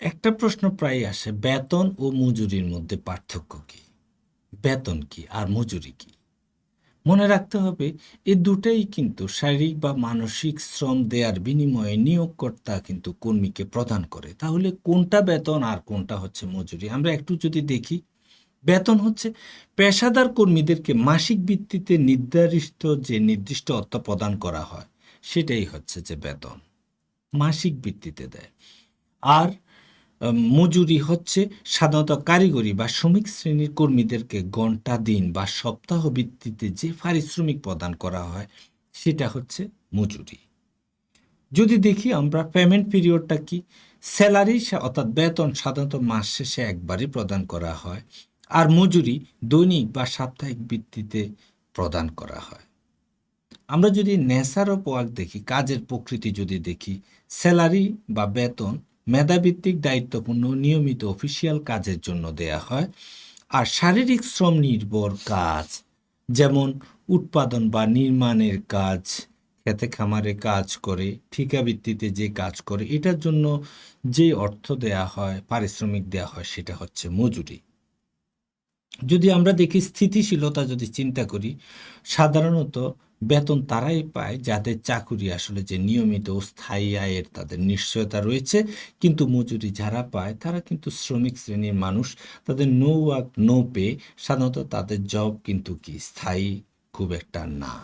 একটা প্রশ্ন প্রায় আসে, বেতন ও মজুরির মধ্যে পার্থক্য কি? বেতন কি আর মজুরি কি? মনে রাখতে হবে, এ দুটাই কিন্তু শারীরিক বা মানসিক শ্রম দেওয়ার বিনিময়ে নিয়োগকর্তা কিন্তু কর্মীকে প্রদান করে। তাহলে কোনটা বেতন আর কোনটা হচ্ছে মজুরি? আমরা একটু যদি দেখি, বেতন হচ্ছে পেশাদার কর্মীদেরকে মাসিক ভিত্তিতে নির্ধারিত যে নির্দিষ্ট অর্থ প্রদান করা হয়, সেটাই হচ্ছে যে বেতন। মাসিক ভিত্তিতে দেয়। আর মজুরি হচ্ছে সাধারণত কারিগরি বা শ্রমিক শ্রেণির কর্মীদেরকে ঘণ্টা, দিন বা সপ্তাহ ভিত্তিতে যে পারিশ্রমিক প্রদান করা হয়, সেটা হচ্ছে মজুরি। যদি দেখি আমরা পেমেন্ট পিরিয়ডটা কি স্যালারি অর্থাৎ বেতন সাধারণত মাস শেষে একবারই প্রদান করা হয়, আর মজুরি দৈনিক বা সাপ্তাহিক ভিত্তিতে প্রদান করা হয়। আমরা যদি নেশার অফ ওয়ার্ক দেখি, কাজের প্রকৃতি যদি দেখি স্যালারি বা বেতন মেধাভিত্তিক দায়িত্বপূর্ণ নিয়মিত অফিসিয়াল কাজের জন্য দেয়া হয়। আর শারীরিক শ্রম নির্ভর কাজ, যেমন উৎপাদন বা নির্মাণের কাজ, খেতে খামারে কাজ করে ভিত্তিতে যে কাজ করে, এটার জন্য যে অর্থ দেয়া হয়, পারিশ্রমিক দেয়া হয়, সেটা হচ্ছে মজুরি। যদি আমরা দেখি স্থিতিশীলতা যদি চিন্তা করি, সাধারণত বেতন তারাই পায় যাদের চাকুরি আসলে যে নিয়মিত ও স্থায়ী আয়ের তাদের নিশ্চয়তা রয়েছে। কিন্তু মজুরি যারা পায়, তারা কিন্তু শ্রমিক শ্রেণির মানুষ। তাদের নো ওয়ার্ক নো পে, সাধারণত তাদের জব কিন্তু কি স্থায়ী খুব একটা না।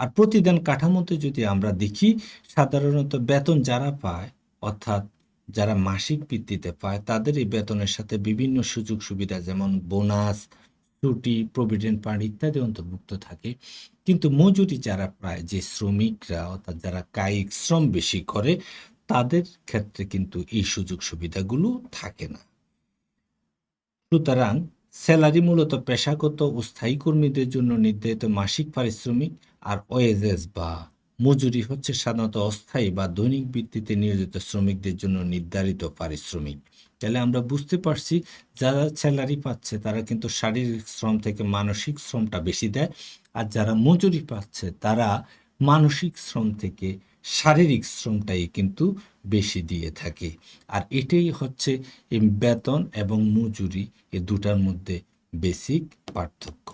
আর প্রতিদান কাঠামোতে যদি আমরা দেখি, সাধারণত বেতন যারা পায়, অর্থাৎ যারা মাসিক ভিত্তিতে পায়, তাদের এই বেতনের সাথে বিভিন্ন সুযোগ সুবিধা যেমন বোনাস ছুটি প্রভিডেন্ট ফান্ড ইত্যাদি অন্তর্ভুক্ত থাকে। কিন্তু মজুরি যারা প্রায় যে শ্রমিকরা, অর্থাৎ যারা কায়িক শ্রম বেশি করে, তাদের ক্ষেত্রে কিন্তু এই সুযোগ সুবিধাগুলো থাকে না। সুতরাং স্যালারি মূলত পেশাগত ও স্থায়ী কর্মীদের জন্য নির্ধারিত মাসিক পারিশ্রমিক আর ওয়েজেস বা মজুরি হচ্ছে সাধারণত অস্থায়ী বা দৈনিক ভিত্তিতে নিয়োজিত শ্রমিকদের জন্য নির্ধারিত পারিশ্রমিক। তাহলে আমরা বুঝতে পারছি যারা স্যালারি পাচ্ছে, তারা কিন্তু শারীরিক শ্রম থেকে মানসিক শ্রমটা বেশি দেয়। আর যারা মজুরি পাচ্ছে, তারা মানসিক শ্রম থেকে শারীরিক শ্রমটাই কিন্তু বেশি দিয়ে থাকে। আর এটাই হচ্ছে বেতন এবং মজুরি, এ দুটার মধ্যে বেসিক পার্থক্য।